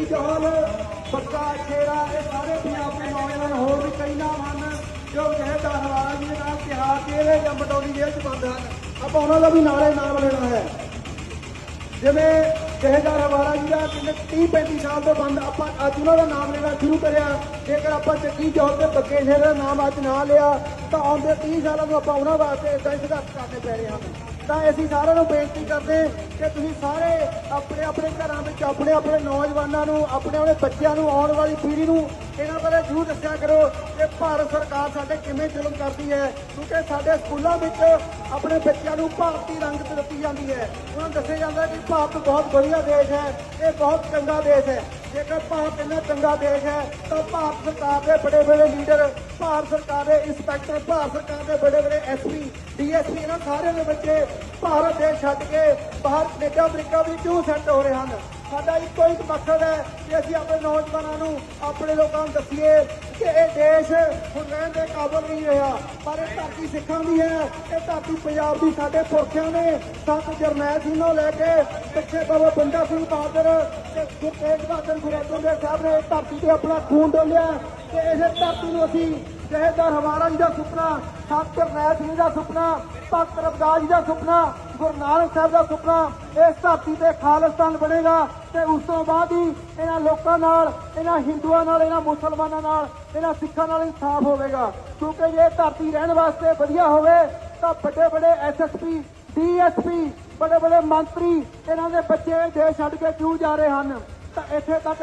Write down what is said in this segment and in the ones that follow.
ਚੱਕੀ ਚੌਲ ਬੱਕਾ ਛੇਰਾ ਇਹ ਸਾਰੇ ਪੰਜਾਬ ਨੌਜਵਾਨ ਹੋਰ ਵੀ ਕਈ ਨਾਮ ਹਨ ਜੋ ਜਹੇਦਾਰ ਹਵਾਲਾ ਦੇ ਨਾਲ ਤਿਹਾਰ ਜੇਲੇ ਜਾਂ ਬਟੋਲੀ ਜੇਲ੍ਹ ਬੰਦ ਹਨ। ਆਪਾਂ ਉਹਨਾਂ ਦਾ ਵੀ ਨਾਲੇ ਨਾਮ ਲੈਣਾ ਹੈ। ਜਿਵੇਂ ਜਹੇਦਾਰ ਹਵਾਲਾ ਜੀ ਦਾ ਕਿੰਨੇ 30 35 ਸਾਲ ਤੋਂ ਬੰਦ, ਆਪਾਂ ਅੱਜ ਉਹਨਾਂ ਦਾ ਨਾਮ ਲੈਣਾ ਸ਼ੁਰੂ ਕਰਿਆ। ਜੇਕਰ ਆਪਾਂ ਚੱਕੀ ਚੌਕ ਤੇ ਬੱਕੇ ਸ਼ੇਰ ਦਾ ਨਾਮ ਅੱਜ ਨਾ ਲਿਆ, ਤਾਂ ਆਉਂਦੇ 30 ਸਾਲਾਂ ਨੂੰ ਆਪਾਂ ਉਹਨਾਂ ਵਾਸਤੇ ਇਦਾਂ ਹੀ ਸੰਘਰਸ਼ ਕਰਨੇ ਪੈ ਰਹੇ ਹਨ। ਤਾਂ ਅਸੀਂ ਸਾਰਿਆਂ ਨੂੰ ਬੇਨਤੀ ਕਰਦੇ ਕਿ ਤੁਸੀਂ ਸਾਰੇ ਆਪਣੇ ਆਪਣੇ ਘਰਾਂ ਵਿੱਚ ਆਪਣੇ ਆਪਣੇ ਨੌਜਵਾਨਾਂ ਨੂੰ, ਆਪਣੇ ਆਪਣੇ ਬੱਚਿਆਂ ਨੂੰ ਆਉਣ ਵਾਲੀ ਪੀੜ੍ਹੀ ਨੂੰ ਇਹਨਾਂ ਬਾਰੇ ਜ਼ਰੂਰ ਦੱਸਿਆ ਕਰੋ ਕਿ ਭਾਰਤ ਸਰਕਾਰ ਸਾਡੇ ਕਿਵੇਂ ਜ਼ੁਲਮ ਕਰਦੀ ਹੈ। ਕਿਉਂਕਿ ਸਾਡੇ ਸਕੂਲਾਂ ਵਿੱਚ ਆਪਣੇ ਬੱਚਿਆਂ ਨੂੰ ਭਾਰਤੀ ਰੰਗਤ ਦਿੱਤੀ ਜਾਂਦੀ ਹੈ। ਉਹਨਾਂ ਨੂੰ ਦੱਸਿਆ ਜਾਂਦਾ ਕਿ ਭਾਰਤ ਬਹੁਤ ਵਧੀਆ ਦੇਸ਼ ਹੈ, ਇਹ ਬਹੁਤ ਚੰਗਾ ਦੇਸ਼ ਹੈ। ਜੇਕਰ ਭਾਰਤ ਇੰਨਾ ਚੰਗਾ ਦੇਸ਼ ਹੈ, ਤਾਂ ਭਾਰਤ ਸਰਕਾਰ ਦੇ ਬੜੇ ਬੜੇ ਲੀਡਰ, ਭਾਰਤ ਸਰਕਾਰ ਦੇ ਇੰਸਪੈਕਟਰ ਭਾਰਤ ਸਰਕਾਰ ਦੇ ਬੜੇ ਬੜੇ ਐਸਪੀ ਡੀਐਸਪੀ ਇਹਨਾਂ ਸਾਰਿਆਂ ਦੇ ਬੱਚੇ ਭਾਰਤ ਦੇਸ਼ ਛੱਡ ਕੇ ਬਾਹਰ ਕੈਨੇਡਾ, ਅਮਰੀਕਾ ਵਿੱਚ ਕਿਉਂ ਸੈੱਟ ਹੋ ਰਹੇ ਹਨ? ਸਾਡਾ ਇੱਕੋ ਇੱਕ ਮਕਸਦ ਹੈ ਕਿ ਅਸੀਂ ਆਪਣੇ ਨੌਜਵਾਨਾਂ ਨੂੰ, ਆਪਣੇ ਲੋਕਾਂ ਨੂੰ ਦੱਸੀਏ ਕਿ ਇਹ ਦੇਸ਼ ਹੁਣ ਰਹਿਣ ਦੇ ਕਾਬਲ ਨਹੀਂ ਰਿਹਾ, ਪਰ ਇਹ ਧਰਤੀ ਸਿੱਖਾਂ ਦੀ ਹੈ, ਇਹ ਧਰਤੀ ਪੰਜਾਬ ਦੀ, ਸਾਡੇ ਪੁਰਖਿਆਂ ਨੇ ਸੰਤ ਜਰਨੈਲ ਸਿੰਘ ਨੂੰ ਲੈ ਕੇ ਪਿੱਛੇ ਬਾਬਾ ਬੰਦਾ ਸਿੰਘ ਬਹਾਦਰ ਤੇ ਗੁਰੂ ਤੇਗ ਬਹਾਦਰ ਗੁਰੂ ਅਰਜਨ ਸਾਹਿਬ ਨੇ ਧਰਤੀ ਤੇ ਆਪਣਾ ਖੂਨ ਡੋਲਿਆ ਤੇ ਇਸੇ ਧਰਤੀ ਨੂੰ ਅਸੀਂ ਜਹੇਦਾਰ ਹਵਾਰਾ ਜੀ ਦਾ ਸੁਪਨਾ, ਸੰਤ ਜਰਨੈਲ ਸਿੰਘ ਦਾ ਸੁਪਨਾ, ਭਗਤ ਰਵਿਦਾਸ ਜੀ ਦਾ ਸੁਪਨਾ, ਗੁਰੂ ਨਾਨਕ ਸਾਹਿਬ ਦਾ ਸੁਪਨਾ, ਇਸ ਧਰਤੀ ਤੇ ਖਾਲਿਸਤਾਨ ਬਣੇਗਾ ਤੇ ਉਸ ਤੋਂ ਬਾਅਦ ਹੀ ਇਹਨਾਂ ਲੋਕਾਂ ਨਾਲ, ਇਹਨਾਂ ਹਿੰਦੂਆਂ ਨਾਲ, ਇਹਨਾਂ ਮੁਸਲਮਾਨਾਂ ਨਾਲ ਇਹਨਾਂ ਸਿੱਖਾਂ ਨਾਲ ਇਨਸਾਫ ਹੋਵੇਗਾ। ਕਿਉਂਕਿ ਜੇ ਧਰਤੀ ਰਹਿਣ ਵਾਸਤੇ ਵਧੀਆ ਹੋਵੇ, ਤਾਂ ਵੱਡੇ ਵੱਡੇ ਐਸਐਸਪੀ ਡੀਐਸਪੀ ਵੱਡੇ ਵੱਡੇ ਮੰਤਰੀ, ਇਹਨਾਂ ਦੇ ਬੱਚੇ ਇਹ ਦੇਸ਼ ਛੱਡ ਕੇ ਕਿਉਂ ਜਾ ਰਹੇ ਹਨ? ਤਾਂ ਇੱਥੇ ਤੱਕ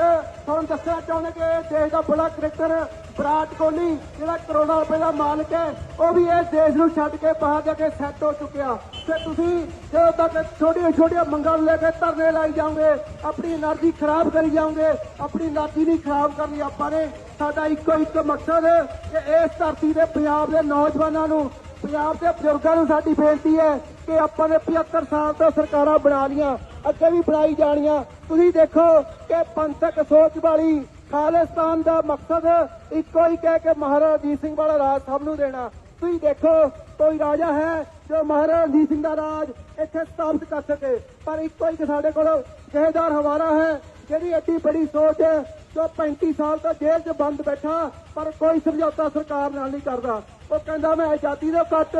ਤੁਹਾਨੂੰ ਦੱਸਣਾ ਚਾਹੁੰਦੇ ਕਿ ਦੇਸ਼ ਦਾ ਬੜਾ ਕ੍ਰਿਕਟਰ ਵਿਰਾਟ ਕੋਹਲੀ, ਜਿਹੜਾ ਕਰੋੜਾਂ ਰੁਪਏ ਦਾ ਮਾਲਕ ਹੈ, ਉਹ ਵੀ ਇਸ ਦੇਸ਼ ਨੂੰ ਛੱਡ ਕੇ ਬਾਹਰ ਜਾ ਕੇ ਸੈੱਟ ਹੋ ਚੁੱਕਿਆ। ਤੇ ਤੁਸੀਂ ਜਦੋਂ ਤੱਕ ਛੋਟੀਆਂ ਛੋਟੀਆਂ ਮੰਗਾਂ ਲੈ ਕੇ ਧਰਨੇ ਲਾਈ ਜਾਓਗੇ, ਆਪਣੀ એનર્ਜੀ ਖਰਾਬ ਕਰੀ ਜਾਓਗੇ, ਆਪਣੀ ਲਾਠੀ ਵੀ ਖਰਾਬ ਕਰਨੀ ਆਪਾਂ ਨੇ, ਸਾਡਾ ਇੱਕੋ ਇੱਕ ਮਕਸਦ ਹੈ ਕਿ ਇਸ ਧਰਤੀ ਦੇ ਪੰਜਾਬ ਦੇ ਨੌਜਵਾਨਾਂ ਨੂੰ, ਪੰਜਾਬ ਦੇ ਬਜ਼ੁਰਗਾਂ ਨੂੰ ਸਾਡੀ ਬੇਨਤੀ ਹੈ ਕਿ ਆਪਾਂ ਨੇ 75 ਸਾਲ ਤੋਂ ਸਰਕਾਰਾਂ ਬਣਾ ਲੀਆਂ ਅੱਗੇ ਵੀ ਬਣਾਈ ਜਾਣੀਆਂ। ਤੁਸੀਂ ਦੇਖੋ ਕਿ ਪੰਥਕ ਸੋਚ ਵਾਲੀ ਖਾਲਿਸਤਾਨ ਦਾ ਮਕਸਦ ਇੱਕੋ ਹੀ ਹੈ ਕਿ ਮਹਾਰਾਜਾ ਰਣਜੀਤ ਸਿੰਘ ਵਾਲਾ ਰਾਜ ਸਭ ਨੂੰ ਦੇਣਾ। ਤੁਸੀਂ ਦੇਖੋ, ਕੋਈ ਰਾਜਾ ਹੈ ਜੋ ਮਹਾਰਾਜਾ ਰਣਜੀਤ ਸਿੰਘ ਦਾ ਰਾਜ ਇੱਥੇ ਸਥਾਪਿਤ ਕਰ ਸਕੇ, ਪਰ ਇੱਕੋ ਹੀ ਸਾਡੇ ਕੋਲ ਜਹੇਦਾਰ ਹਵਾਰਾ ਹੈ, ਜਿਹੜੀ ਐਡੀ ਬੜੀ ਸੋਚ ਹੈ, ਜੋ 35 ਸਾਲ ਤੋਂ ਜੇਲ੍ਹ 'ਚ ਬੰਦ ਬੈਠਾ, ਪਰ ਕੋਈ ਸਮਝੌਤਾ ਸਰਕਾਰ ਨਾਲ ਨਹੀਂ ਕਰਦਾ। ਉਹ ਕਹਿੰਦਾ, ਮੈਂ ਆਜ਼ਾਦੀ ਦੇ ਘੱਟ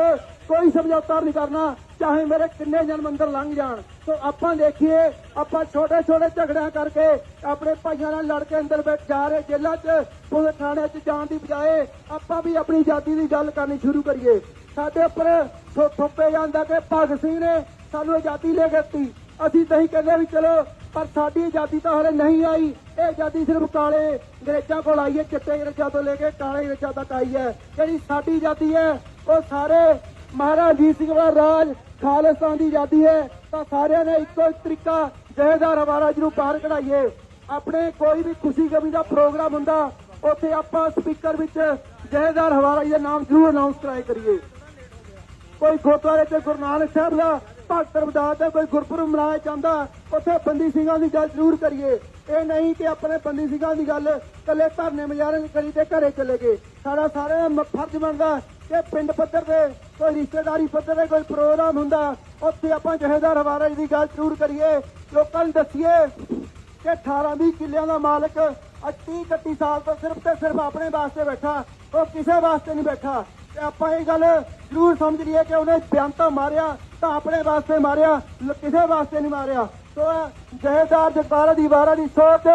ਕੋਈ ਸਮਝੌਤਾ ਨਹੀਂ ਕਰਨਾ, ਚਾਹੇ ਮੇਰੇ ਕਿੰਨੇ ਜਨਮ ਅੰਦਰ ਲੰਘ ਜਾਣ। ਸੋ ਆਪਾਂ ਦੇਖੀਏ, ਆਪਾਂ ਛੋਟੇ ਛੋਟੇ ਝਗੜਿਆਂ ਕਰਕੇ ਆਪਣੇ ਭਾਈਆਂ ਨਾਲ ਲੜ ਕੇ ਅੰਦਰ ਬੈਠ ਜਾ ਰਹੇ ਜੇਲ੍ਹਾਂ 'ਚ, ਪੁਲਿਸ ਥਾਣੇ 'ਚ ਜਾਣ ਦੀ ਬਜਾਏ ਆਪਾਂ ਵੀ ਆਪਣੀ ਆਜ਼ਾਦੀ ਦੀ ਗੱਲ ਕਰਨੀ ਸ਼ੁਰੂ ਕਰੀਏ। ਸਾਡੇ ਉੱਪਰ ਥੋ- ਜਾਂਦਾ ਕਿ ਭਗਤ ਸਿੰਘ ਨੇ ਸਾਨੂੰ ਆਜ਼ਾਦੀ ਲੈ ਕੇ ਦਿੱਤੀ। ਅਸੀਂ ਤਾਂ ਹੀ ਕਹਿੰਦੇ ਵੀ ਚਲੋ, ਪਰ ਸਾਡੀ ਆਜ਼ਾਦੀ ਤਾਂ ਹਲੇ ਨਹੀਂ ਆਈ। ਇਹ ਆਜ਼ਾਦੀ ਸਿਰਫ ਕਾਲੇ ਅੰਗਰੇਜ਼ਾਂ ਕੋਲ ਆਈ ਹੈ, ਚਿੱਟੇ ਅੰਗਰੇਜ਼ਾਂ ਤੋਂ ਲੈ ਕੇ ਕਾਲੇ ਅੰਗਰੇਜ਼ਾਂ ਤੱਕ ਆਈ ਹੈ। ਜਿਹੜੀ ਸਾਡੀ ਆਜ਼ਾਦੀ ਹੈ, ਉਹ ਸਾਰੇ ਮਹਾਰਾਜ ਰਣਜੀਤ ਸਿੰਘ ਵਾਲਾ ਰਾਜ ਖਾਲਿਸਤਾਨ ਦੀ ਆਜ਼ਾਦੀ ਹੈ, ਤਾਂ ਸਾਰਿਆਂ ਨੇ ਇੱਕੋ ਤਰੀਕਾ ਜਹੇਦਾਰ ਹਵਾਰਾ ਨੂੰ ਬਾਹਰ ਕਢਾਈਏ। ਆਪਣੇ ਕੋਈ ਵੀ ਖੁਸ਼ੀ ਗਮੀ ਦਾ ਪ੍ਰੋਗਰਾਮ ਹੁੰਦਾ, ਉੱਥੇ ਆਪਾਂ ਸਪੀਕਰ ਵਿੱਚ ਜਹੇਦਾਰ ਹਵਾਰਾ ਦਾ ਨਾਮ ਜ਼ਰੂਰ ਅਨਾਉਂਸ ਕਰਾਏ ਕਰੀਏ। ਕੋਈ ਗੁਰਦੁਆਰੇ ਤੇ ਗੁਰੂ ਨਾਨਕ ਸਾਹਿਬ ਦਾ, ਭਗਤ ਰਵਿਦਾਸ ਦਾ, ਕੋਈ ਗੁਰਪੁਰਬ ਮਨਾਇਆ ਜਾਂਦਾ, ਉੱਥੇ ਬੰਦੀ ਸਿੰਘਾਂ ਦੀ ਗੱਲ ਜ਼ਰੂਰ ਕਰੀਏ। ਇਹ ਨਹੀਂ ਕਿ ਆਪਣੇ ਬੰਦੀ ਸਿੰਘਾਂ ਦੀ ਗੱਲ ਕੱਲੇ ਧਰਨੇ ਮਜਾਰੇ ਕਰੀ ਤੇ ਘਰੇ ਚਲੇ ਗਏ। ਸਾਡਾ ਸਾਰਿਆਂ ਦਾ ਫਰਜ਼ ਬਣਦਾ ਕਿ ਪਿੰਡ ਪੱਧਰ ਤੇ ਕੋਈ ਰਿਸ਼ਤੇਦਾਰੀ ਪੱਧਰ ਤੇ ਕੋਈ ਪ੍ਰੋਗਰਾਮ ਹੁੰਦਾ, ਉੱਥੇ ਆਪਾਂ ਜਹੇਦਾਰ ਹਵਾਰਾ ਦੀ ਗੱਲ ਜ਼ਰੂਰ ਕਰੀਏ, ਲੋਕਾਂ ਨੂੰ ਦੱਸੀਏ ਕਿ 18 20 ਕਿੱਲਿਆਂ ਦਾ ਮਾਲਕ 30 31 ਸਾਲ ਤੋਂ ਸਿਰਫ ਤੇ ਸਿਰਫ ਆਪਣੇ ਵਾਸਤੇ ਬੈਠਾ, ਉਹ ਕਿਸੇ ਵਾਸਤੇ ਨਹੀਂ ਬੈਠਾ। ਤੇ ਆਪਾਂ ਇਹ ਗੱਲ ਜ਼ਰੂਰ ਸਮਝ ਲਈਏ ਕਿ ਉਹਨੇ ਬਿਆਨ ਮਾਰਿਆ, ਤਾਂ ਆਪਣੇ ਵਾਸਤੇ ਮਾਰਿਆ ਕਿਸੇ ਵਾਸਤੇ ਨਹੀਂ ਮਾਰਿਆ। ਸੋ ਇਹ ਜਹੇਦਾਰ ਜਗਤਾਰ ਦੀ ਵਾਰਾ ਦੀ ਸੋਚ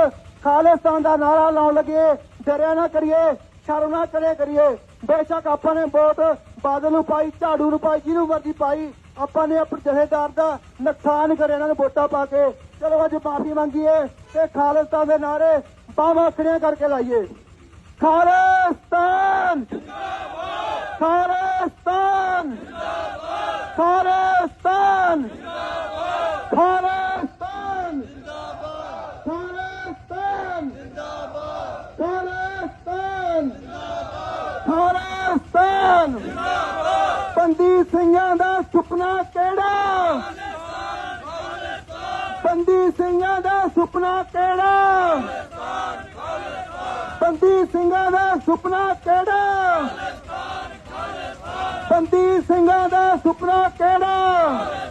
ਖਾਲਿਸਤਾਨ ਦਾ ਨਾਰਾ ਲਾਉਣ ਲੱਗੇ, ਡਰਿਆ ਨਾ ਕਰੀਏ, ਸ਼ਰਮ ਨਾ ਕਰੇ ਕਰੀਏ। ਬੇਸ਼ੱਕ ਆਪਾਂ ਨੇ ਬਹੁਤ ਬਾਦਲ ਨੂੰ ਪਾਈ, ਝਾੜੂ ਨੂੰ ਪਾਈ, ਜਿਹਨੂੰ ਮਰਜ਼ੀ ਪਾਈ, ਆਪਾਂ ਨੇ ਆਪਣੇ ਜਹੇਦਾਰ ਦਾ ਨੁਕਸਾਨ ਕਰਿਆ, ਇਹਨਾਂ ਨੂੰ ਵੋਟਾਂ ਪਾ ਕੇ। ਚਲੋ ਅੱਜ ਮਾਫੀ ਮੰਗੀਏ ਤੇ ਖਾਲਿਸਤਾਨ ਦੇ ਨਾਰੇ ਬਾਹਾਂ ਖੜੀਆਂ ਕਰਕੇ ਲਾਈਏ। ਖਾਲਿਸਤਾਨ! ਖਾਲਿਸਤਾਨ! ਖਾਲਿਸਤਾਨ! ਖਾਲਿਸਤਾਨ! ਖਾਲਿਸਤਾਨ! ਖਾਲਿਸਤਾਨ! ਖਾਲਿਸਤਾਨ! ਬੰਦੀ ਸਿੰਘਾਂ ਦਾ ਸੁਪਨਾ ਕਿਹੜਾ? ਬੰਦੀ ਸਿੰਘਾਂ ਦਾ ਸੁਪਨਾ ਕਿਹੜਾ? ਬੰਦੀ ਸਿੰਘਾਂ ਦਾ ਸੁਪਨਾ ਕਿਹੜਾ? ਬੰਦੀ ਸਿੰਘਾਂ ਦਾ ਸੁਪਨਾ ਕਿਹੜਾ?